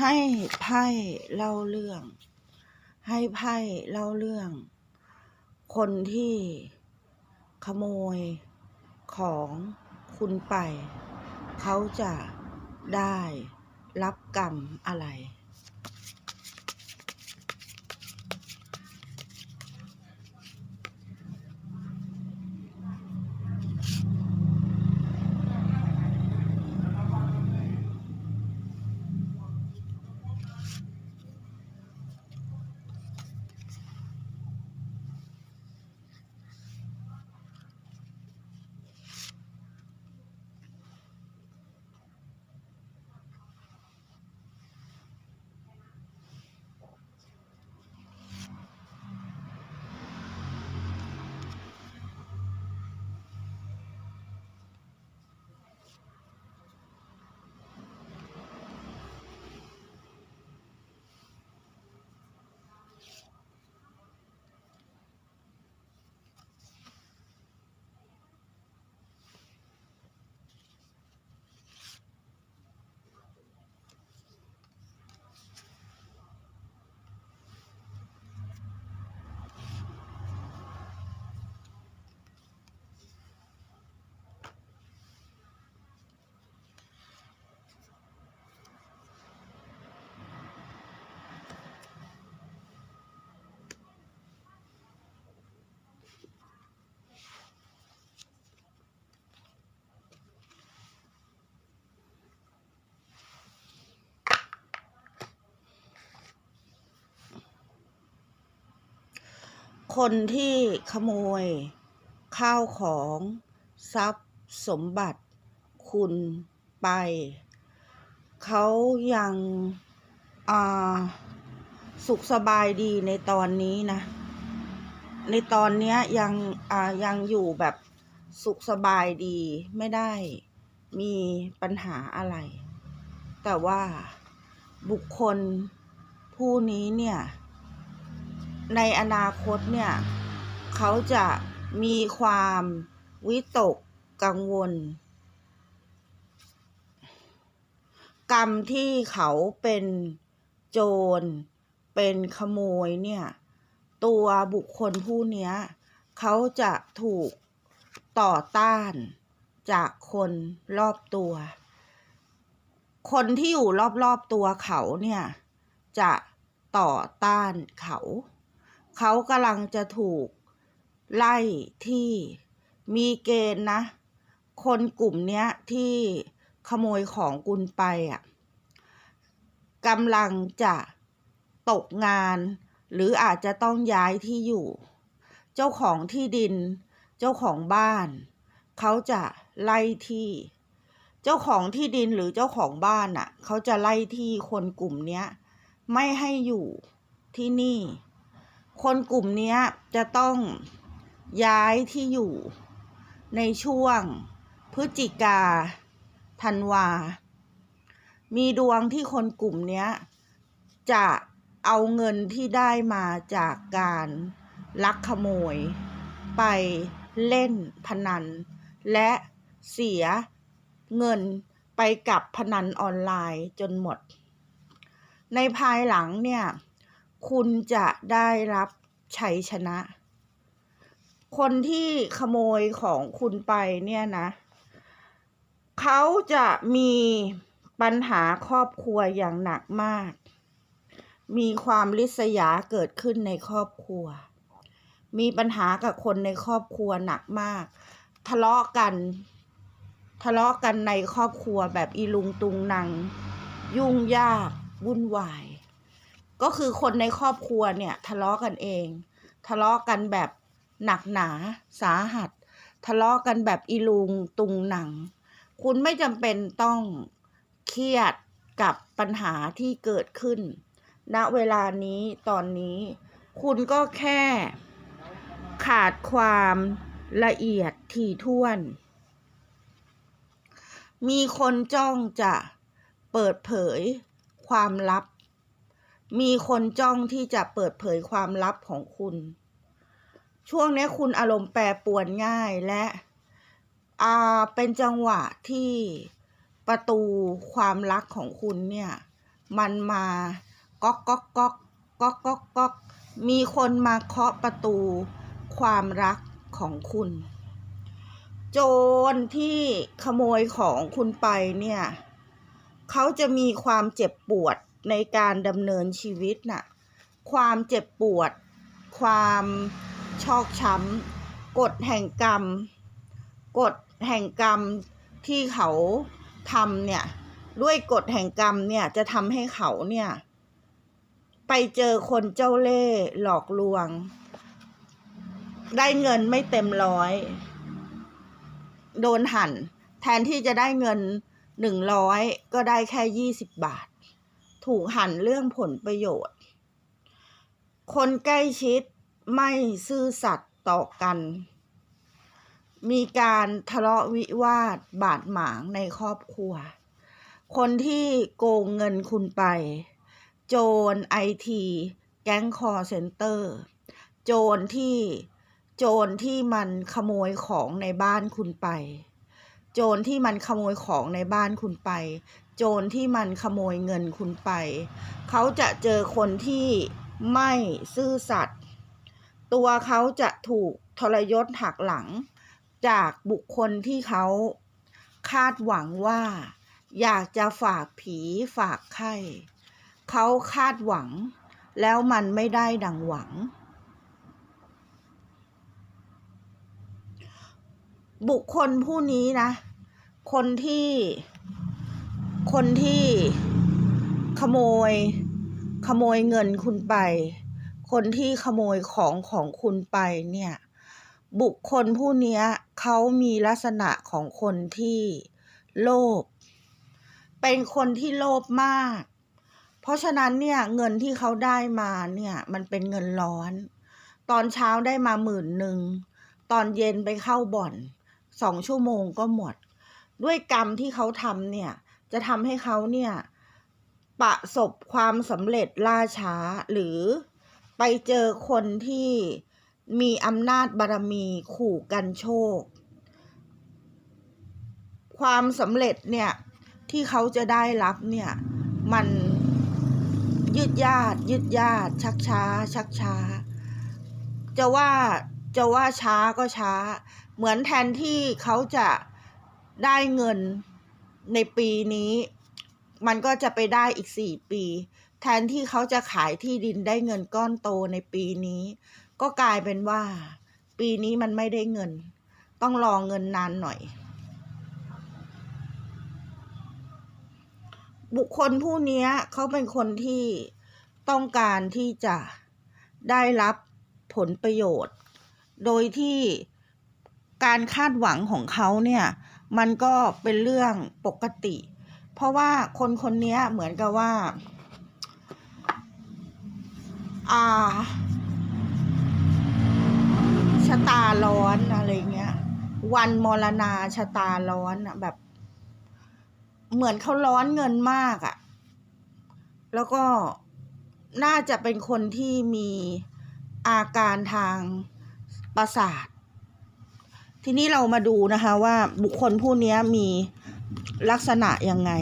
ให้ไพ่เล่าเรื่อง ให้ไพ่เล่าเรื่อง คนที่ขโมยของคุณไป เขาจะได้รับกรรมอะไร คนที่ขโมย ข้าวของทรัพย์สมบัติคุณไป เขายังอ่าสุขสบายดีในตอนนี้นะ ในตอนนี้ยังอ่ายังอยู่แบบสุขสบายดีไม่ได้มีปัญหาอะไร แต่ว่าบุคคลผู้นี้เนี่ย ในอนาคตเนี่ย เขาจะมีความวิตกกังวล กรรมที่เขาเป็นโจร เป็นขโมยเนี่ย ตัวบุคคลผู้เนี้ยเขาจะถูกต่อต้านจากคนรอบตัว คนที่อยู่รอบๆตัวเขาเนี่ย จะต่อต้านเขา เขากำลังจะถูกไล่ที่มีเกณฑ์นะ คนกลุ่มเนี้ยที่ขโมยของกุณไปอะกำลังจะตกงาน หรืออาจจะต้องย้ายที่อยู่ เจ้าของที่ดิน เจ้าของบ้าน เขาจะไล่ที่ เจ้าของที่ดินหรือเจ้าของบ้านอะ เขาจะไล่ที่คนกลุ่มเนี้ย ไม่ให้อยู่ที่นี่ คนกลุ่มนี้จะต้องย้ายที่อยู่ในช่วงพฤศจิกาธันวา มีดวงที่คนกลุ่มนี้จะเอาเงินที่ได้มาจากการลักขโมย ไปเล่นพนัน และเสียเงินไปกับพนันออนไลน์จนหมด ในภายหลังเนี่ย คุณจะได้รับชัยชนะ คนที่ขโมยของคุณไปเนี่ยนะ เขาจะมีปัญหาครอบครัวอย่างหนักมาก มีความริษยาเกิดขึ้นในครอบครัว มีปัญหากับคนในครอบครัวหนักมาก ทะเลาะกันทะเลาะกันในครอบครัวแบบอีลุงตุงนางยุ่งยากวุ่นวาย ก็คือคนในครอบครัวเนี่ยทะเลาะกันเอง ทะเลาะกันแบบหนักหนาสาหัส ทะเลาะกันแบบอีลุงตุงหนัง คุณไม่จำเป็นต้องเครียดกับปัญหาที่เกิดขึ้น ณเวลานี้ตอนนี้ คุณก็แค่ขาดความละเอียดถี่ถ้วน มีคนจ้องจะเปิดเผยความลับ มีคนจ้องที่จะเปิดเผยความลับของคุณ ช่วงนี้คุณอารมณ์แปรปรวนง่ายและอ่าเป็นจังหวะที่ประตูความรักของคุณเนี่ย มันมาก๊อกก๊อกก๊อกก๊อกก๊อกก๊อกมีคนมาเคาะประตูความรักของคุณ โจรที่ขโมยของคุณไปเนี่ย เขาจะมีความเจ็บปวด ในการดำเนินชีวิตน่ะ ความเจ็บปวด ความชอกช้ำกฎแห่งกรรมกฎแห่งกรรมที่เขาทำเนี่ย ด้วยกฎแห่งกรรมเนี่ยจะทำให้เขาเนี่ย ไปเจอคนเจ้าเล่ห์หลอกลวง ได้เงินไม่เต็มร้อย โดนหั่น แทนที่จะได้เงินหนึ่งร้อยก็ได้แค่ยี่สิบบาท ถูกหั่นเรื่องผลประโยชน์ คนใกล้ชิดไม่ซื่อสัตย์ต่อกัน มีการทะเลาะวิวาทบาดหมางในครอบครัว คนที่โกงเงินคุณไป โจรไอที แก๊งคอเซ็นเตอร์ โจรที่โจรที่มันขโมยของในบ้านคุณไป โจรที่มันขโมยของในบ้านคุณไป โจรที่มันขโมยเงินคุณไป เขาจะเจอคนที่ไม่ซื่อสัตย์ตัวเขาจะถูกทรยศหักหลัง จากบุคคลที่เขาคาดหวังว่า อยากจะฝากผีฝากไข้ เขาคาดหวัง แล้วมันไม่ได้ดังหวัง บุคคลผู้นี้นะ คนที่คนที่ขโมย ขโมยเงินคุณไป คนที่ขโมยของของคุณไปเนี่ย บุคคลผู้นี้เขามีลักษณะของคนที่โลภเป็นคนที่โลภมาก เพราะฉะนั้นเนี่ยเงินที่เขาได้มาเนี่ยมันเป็นเงินร้อน ตอนเช้าได้มาหมื่นหนึ่ง ตอนเย็นไปเข้าบ่อน สองชั่วโมงก็หมด ด้วยกรรมที่เขาทำเนี่ย จะทำให้เขาเนี่ย ประสบความสำเร็จล่าช้าหรือไปเจอคนที่มีอำนาจบารมีขู่กันโชค ความสำเร็จเนี่ย ที่เขาจะได้รับเนี่ย มันยืดยาดยืดยาดชักช้า ชักช้า จะว่าจะว่าช้าก็ช้า เหมือนแทนที่เขาจะได้เงินในปีนี้ มันก็จะไปได้อีกสี่ปี แทนที่เขาจะขายที่ดินได้เงินก้อนโตในปีนี้ ก็กลายเป็นว่า ปีนี้มันไม่ได้เงิน ต้องรอเงินนานหน่อย บุคคลผู้นี้เขาเป็นคนที่ต้องการที่จะได้รับผลประโยชน์ โดยที่ การคาดหวังของเขาเนี่ยมันก็เป็นเรื่องปกติ เพราะว่าคนคนนี้เหมือนกับว่า อ่าชะตาร้อนอะไรเงี้ย วันมรณาชะตาร้อนอะแบบ เหมือนเขาร้อนเงินมากอะแล้วก็น่าจะเป็นคนที่มีอาการทางประสาท ทีนี้เรามาดูนะคะว่าบุคคลผู้นี้มีลักษณะยังไง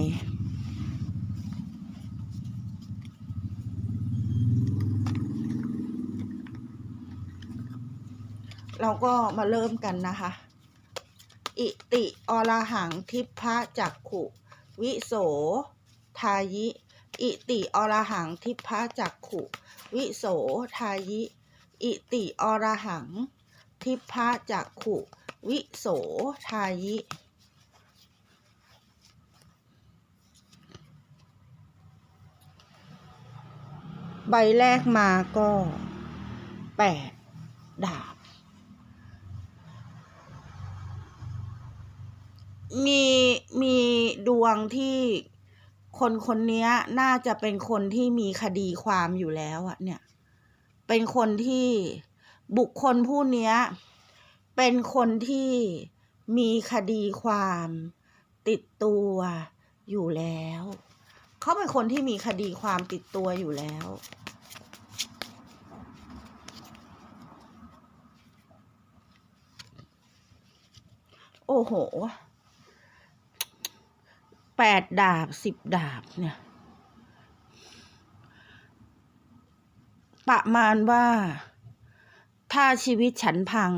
เราก็มาเริ่มกันนะคะ อิติอรหังทิพะจักขุ วิโส ทายิ อิติอรหังทิพะจักขุ วิโส ทายิ อิติอรหัง ทิพพะจักขุ วิโสทายิ ใบแรกมาก็แปดดาบ มีมีดวงที่คนคนนี้น่าจะเป็นคนที่มีคดีความอยู่แล้วอะเนี่ย เป็นคนที่บุคคลผู้เนี้ย เป็นคนที่มีคดีความติดตัวอยู่แล้ว เขาเป็นคนที่มีคดีความติดตัวอยู่แล้ว โอ้โห แปดดาบสิบดาบเนี่ย ประมาณว่า ถ้าชีวิตฉันพัง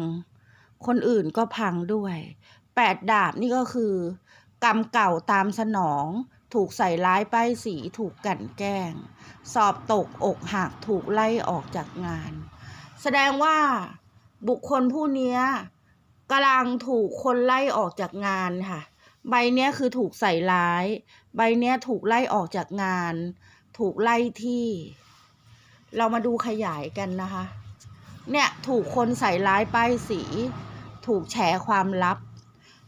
คนอื่นก็พังด้วยแปดดาบนี่ก็คือ กรรมเก่าตามสนอง ถูกใส่ร้ายป้ายสีถูกกั่นแกล้ง สอบตกอกหักถูกไล่ออกจากงาน แสดงว่าบุคคลผู้เนี้ยกำลังถูกคนไล่ออกจากงานค่ะ ใบเนี้ยคือถูกใส่ร้าย ใบเนี้ยถูกไล่ออกจากงาน ถูกไล่ที่ เรามาดูขยายกันนะคะ เนี่ยถูกคนใส่ร้ายป้ายสี ถูกแฉความลับ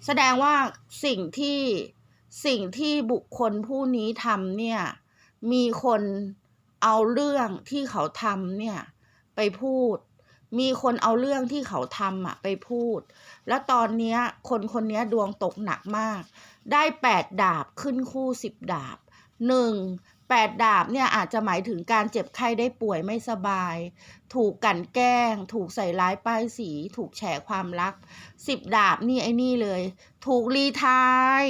แสดงว่าสิ่งที่สิ่งที่บุคคลผู้นี้ทำเนี่ย มีคนเอาเรื่องที่เขาทำเนี่ย ไปพูด มีคนเอาเรื่องที่เขาทำอะไปพูด แล้วตอนเนี้ยคนคนนี้ดวงตกหนักมาก ได้แปดดาบขึ้นคู่สิบดาบหนึ่ง แปดดาบเนี่ยอาจจะหมายถึงการเจ็บไข้ได้ป่วยไม่สบาย ถูกกั่นแกล้ง ถูกใส่ร้ายป้ายสี ถูกแฉความรักสิบดาบนี่ไอ้นี่เลย ถูกรีทาย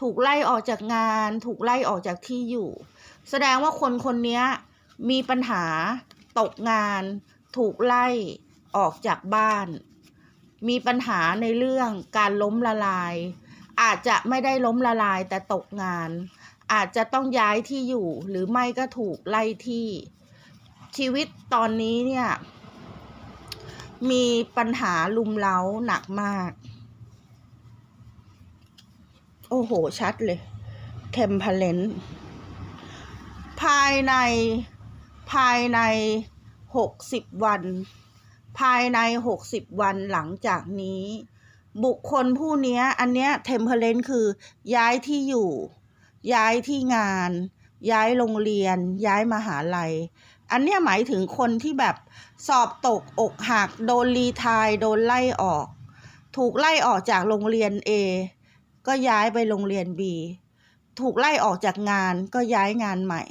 ถูกไล่ออกจากงาน ถูกไล่ออกจากที่อยู่ แสดงว่าคนคนนี้มีปัญหาตกงาน ถูกไล่ออกจากบ้าน มีปัญหาในเรื่องการล้มละลาย อาจจะไม่ได้ล้มละลายแต่ตกงาน อาจจะต้องย้ายที่อยู่หรือไม่ก็ถูกไล่ที่ชีวิตตอนนี้เนี่ย มีปัญหาลุมเล้าหนักมาก โอ้โห ชัดเลยเทมเพลนภายในภายในหกสิบวัน ภายในหกสิบวันหลังจากนี้ บุคคลผู้นี้อันเนี้ยเทมเพลนคือย้ายที่อยู่ ย้ายที่งาน ย้ายโรงเรียน ย้ายมหาลัย อันเนี้ยหมายถึงคนที่แบบสอบตกอกหัก โดนรีทายโดนไล่ออก ถูกไล่ออกจากโรงเรียน A ก็ย้ายไปโรงเรียน B ถูกไล่ออกจากงานก็ย้ายงานใหม่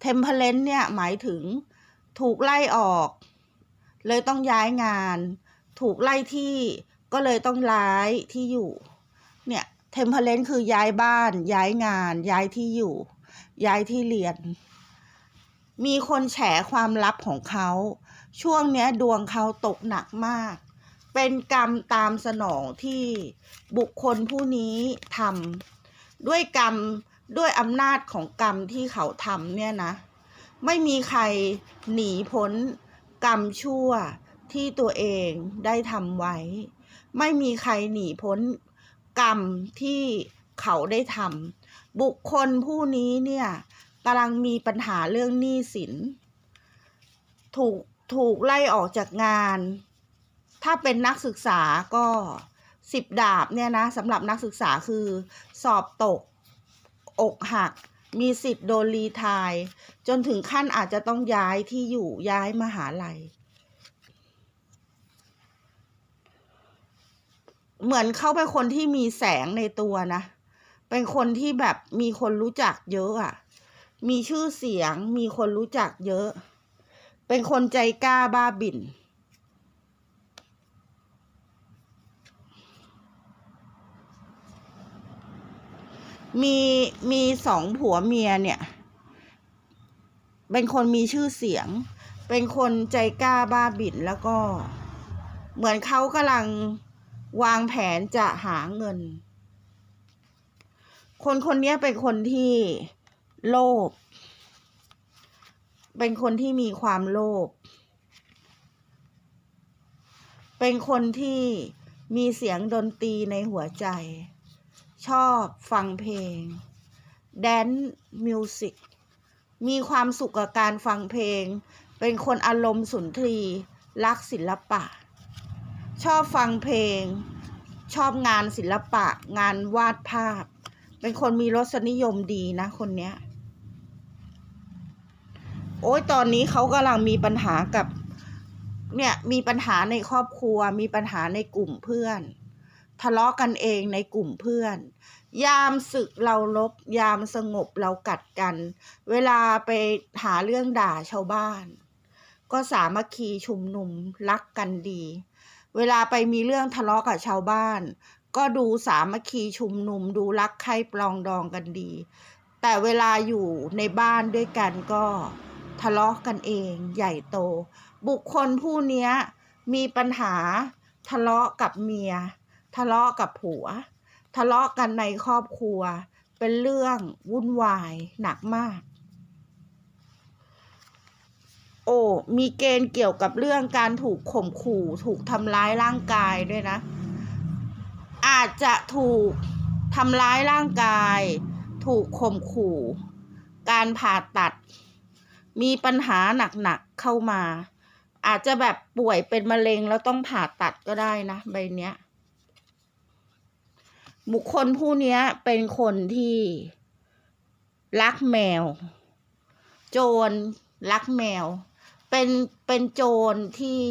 เทมเพลนเนี่ยหมายถึงถูกไล่ออก เลยต้องย้ายงาน ถูกไล่ที่ก็เลยต้องย้ายที่อยู่ เทมเพลนคือย้ายบ้าน ย้ายงาน ย้ายที่อยู่ ย้ายที่เรียน มีคนแฉความลับของเขา ช่วงเนี้ยดวงเขาตกหนักมาก เป็นกรรมตามสนองที่บุคคลผู้นี้ทำด้วยกรรมด้วยอำนาจของกรรมที่เขาทำเนี่ยนะ ไม่มีใครหนีพ้นกรรมชั่วที่ตัวเองได้ทำไว้ ไม่มีใครหนีพ้น กรรมที่เขาได้ทำบุคคลผู้นี้เนี่ยกำลังมีปัญหาเรื่องหนี้สิน ถูกถูกไล่ออกจากงาน ถ้าเป็นนักศึกษาก็สิบดาบเนี่ยนะสำหรับนักศึกษาคือสอบตก อกหัก มีสิทธิ์โดนรีทาย จนถึงขั้นอาจจะต้องย้ายที่อยู่ย้ายมหาลัย เหมือนเขาเป็นคนที่มีแสงในตัวนะ เป็นคนที่แบบมีคนรู้จักเยอะอะ มีชื่อเสียง มีคนรู้จักเยอะ เป็นคนใจกล้าบ้าบิ่น มีมีสองผัวเมียเนี่ย เป็นคนมีชื่อเสียง เป็นคนใจกล้าบ้าบิ่นแล้วก็ เหมือนเขากำลัง วางแผนจะหาเงิน คนคนนี้เป็นคนที่โลภ เป็นคนที่มีความโลภ เป็นคนที่มีเสียงดนตรีในหัวใจ ชอบฟังเพลง แดนมิวสิก มีความสุขกับการฟังเพลง เป็นคนอารมณ์สุนทรี รักศิลปะ ชอบฟังเพลง ชอบงานศิลปะ งานวาดภาพ เป็นคนมีรสนิยมดีนะคนเนี้ย โอ้ยตอนนี้เขากำลังมีปัญหากับ เนี่ยมีปัญหาในครอบครัว มีปัญหาในกลุ่มเพื่อน ทะเลาะกันเองในกลุ่มเพื่อน ยามศึกเราลบ ยามสงบเรากัดกัน เวลาไปหาเรื่องด่าชาวบ้าน ก็สามัคคีชุมนุมรักกันดี เวลาไปมีเรื่องทะเลาะกับชาวบ้าน ก็ดูสามัคคีชุมนุม ดูรักใคร่ปลองดองกันดี แต่เวลาอยู่ในบ้านด้วยกันก็ทะเลาะกันเองใหญ่โต บุคคลผู้นี้มีปัญหาทะเลาะกับเมีย ทะเลาะกับผัว ทะเลาะกันในครอบครัว เป็นเรื่องวุ่นวายหนักมาก โอ้มีเกณฑ์เกี่ยวกับเรื่องการถูกข่มขู่ถูกทำร้ายร่างกายด้วยนะ อาจจะถูกทำร้ายร่างกาย ถูกข่มขู่ การผ่าตัด มีปัญหาหนักๆเข้ามา อาจจะแบบป่วยเป็นมะเร็งแล้วต้องผ่าตัดก็ได้นะใบเนี้ยบุคคลผู้เนี้ยเป็นคนที่รักแมว โจรรักแมว เป็นเป็นโจรที่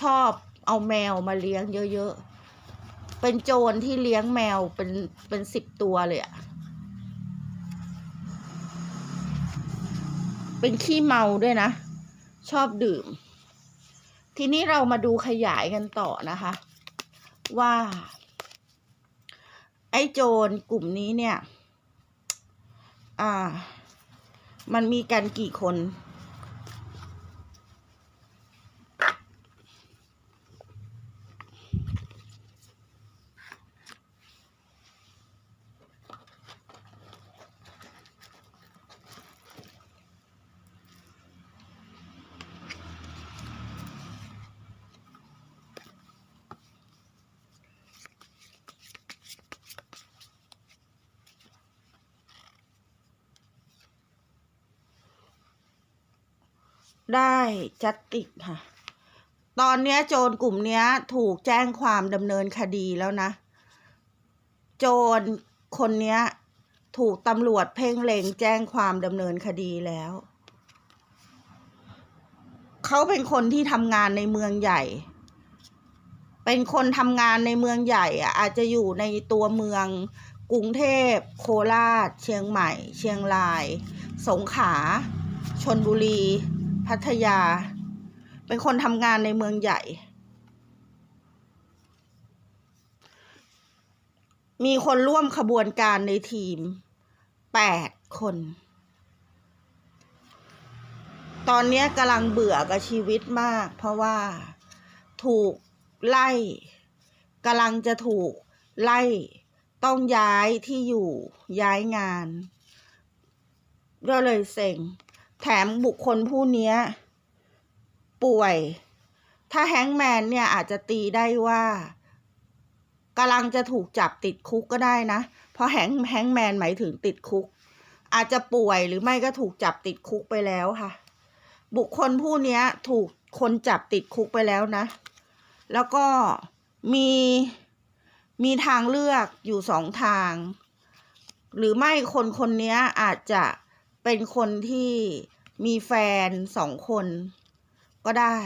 ชอบเอาแมวมาเลี้ยงเยอะๆ เป็นโจรที่เลี้ยงแมวเป็นเป็นสิบตัวเลยอะเป็นขี้เมาด้วยนะ ชอบดื่ม ทีนี้เรามาดูขยายกันต่อนะคะ ว่า ไอ้โจรกลุ่มนี้เนี่ย อ่า มันมีกันกี่คน ได้จัดติกค่ะ ตอนนี้โจรกลุ่มนี้ถูกแจ้งความดำเนินคดีแล้วนะ โจรคนนี้ถูกตำรวจเพ่งเล็งแจ้งความดำเนินคดีแล้ว เขาเป็นคนที่ทำงานในเมืองใหญ่ เป็นคนทำงานในเมืองใหญ่อะอาจจะอยู่ในตัวเมืองกรุงเทพ โคราช เชียงใหม่ เชียงราย สงขลาชนบุรี พัทยา เป็นคนทำงานในเมืองใหญ่ มีคนร่วมขบวนการในทีมแปดคน ตอนนี้กำลังเบื่อกับชีวิตมาก เพราะว่าถูกไล่กำลังจะถูกไล่ต้องย้ายที่อยู่ย้ายงาน ก็เลยเซ็ง แถมบุคคลผู้เนี้ยป่วย ถ้าแฮงแมนเนี่ยอาจจะตีได้ว่ากำลังจะถูกจับติดคุกก็ได้นะ เพราะแฮงแฮงแมนหมายถึงติดคุก อาจจะป่วยหรือไม่ก็ถูกจับติดคุกไปแล้วค่ะ บุคคลผู้เนี้ยถูกคนจับติดคุกไปแล้วนะ แล้วก็มีมีทางเลือกอยู่สองทาง หรือไม่คนคนนี้อาจจะ เป็นคนที่มีแฟนสองคนก็ได้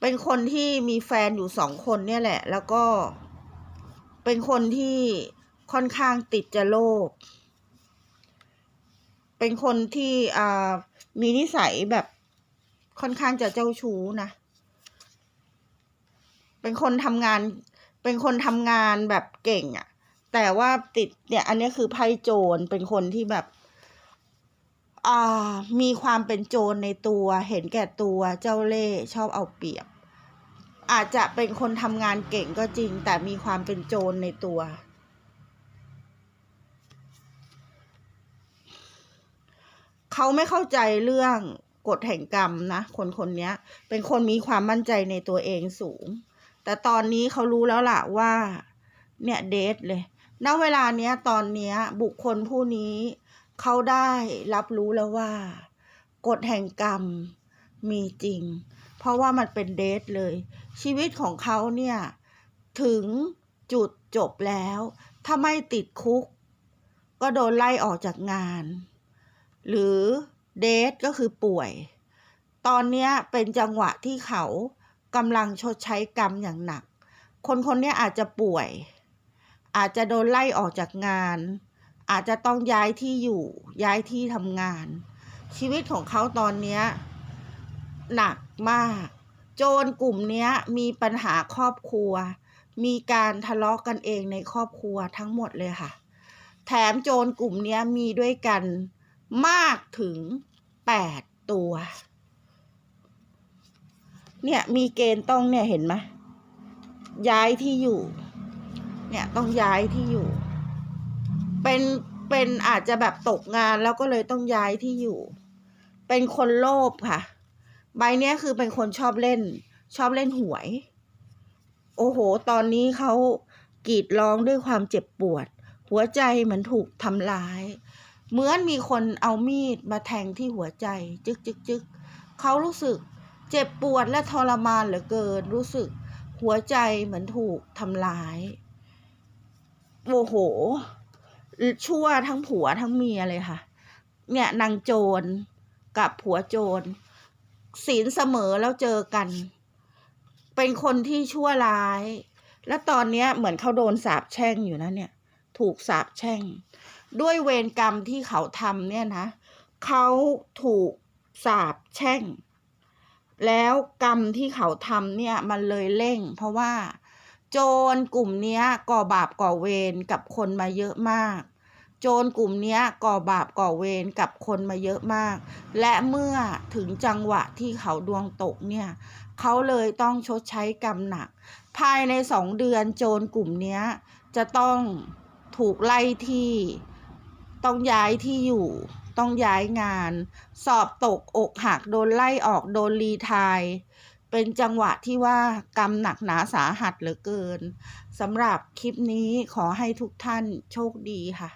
เป็นคนที่มีแฟนอยู่สองคนเนี่ยแหละ แล้วก็เป็นคนที่ค่อนข้างติดจะโลภ เป็นคนที่อ่ามีนิสัยแบบค่อนข้างจะเจ้าชู้นะ เป็นคนทำงาน เป็นคนทำงานแบบเก่งอะ่ะ แต่ว่าติดเนี่ย อันนี้คือไพ่โจรเป็นคนที่แบบ อ่า มีความเป็นโจรในตัว เห็นแก่ตัวเจ้าเล่ห์ชอบเอาเปรียบ อาจจะเป็นคนทำงานเก่งก็จริง แต่มีความเป็นโจรในตัว เขาไม่เข้าใจเรื่องกฎแห่งกรรมนะคนคนนี้เป็นคนมีความมั่นใจในตัวเองสูง แต่ตอนนี้เขารู้แล้วล่ะว่า เนี่ยเดทเลย ณเวลาเนี้ยตอนเนี้ยบุคคลผู้นี้ เขาได้รับรู้แล้วว่า กฎแห่งกรรมมีจริง เพราะว่ามันเป็นเดทเลย ชีวิตของเขาเนี่ย ถึงจุดจบแล้ว ถ้าไม่ติดคุก ก็โดนไล่ออกจากงาน หรือเดทก็คือป่วย ตอนนี้เป็นจังหวะที่เขากำลังชดใช้กรรมอย่างหนัก คนคนนี้อาจจะป่วย อาจจะโดนไล่ออกจากงาน อาจจะต้องย้ายที่อยู่ ย้ายที่ทำงาน ชีวิตของเขาตอนนี้หนักมาก โจรกลุ่มนี้มีปัญหาครอบครัว มีการทะเลาะกันเองในครอบครัวทั้งหมดเลยค่ะ แถมโจรกลุ่มนี้มีด้วยกันมากถึงแปดตัว เนี่ยมีเกณฑ์ต้องเนี่ยเห็นไหมย้ายที่อยู่ เนี่ยต้องย้ายที่อยู่ เป็นเป็นอาจจะแบบตกงานแล้วก็เลยต้องย้ายที่อยู่ เป็นคนโลภค่ะ ใบเนี้ยคือเป็นคนชอบเล่น ชอบเล่นหวย โอ้โห ตอนนี้เขากรีดร้องด้วยความเจ็บปวด หัวใจเหมือนถูกทำร้าย เหมือนมีคนเอามีดมาแทงที่หัวใจ จึกจึกจึกเขารู้สึกเจ็บปวดและทรมานเหลือเกิน รู้สึกหัวใจเหมือนถูกทำร้าย โอ้โห ชั่วทั้งผัวทั้งเมียเลยค่ะ เนี่ยนางโจรกับผัวโจรศีลเสมอแล้วเจอกัน เป็นคนที่ชั่วร้าย และตอนนี้เหมือนเขาโดนสาปแช่งอยู่นะเนี่ย ถูกสาปแช่ง ด้วยเวรกรรมที่เขาทำเนี่ยนะเขาถูกสาปแช่ง แล้วกรรมที่เขาทำเนี่ยมันเลยเร่ง เพราะว่า โจรกลุ่มนี้ก่อบาปก่อเวรกับคนมาเยอะมาก โจรกลุ่มนี้ก่อบาปก่อเวรกับคนมาเยอะมาก และเมื่อถึงจังหวะที่เขาดวงตกเนี่ยเขาเลยต้องชดใช้กรรมหนัก ภายในสองเดือนโจรกลุ่มนี้จะต้องถูกไล่ที่ ต้องย้ายที่อยู่ ต้องย้ายงาน สอบตกอกหักโดนไล่ออกโดนรีทาย เป็นจังหวะที่ว่ากรรมหนักหนาสาหัสเหลือเกินสำหรับคลิปนี้ขอให้ทุกท่านโชคดีค่ะ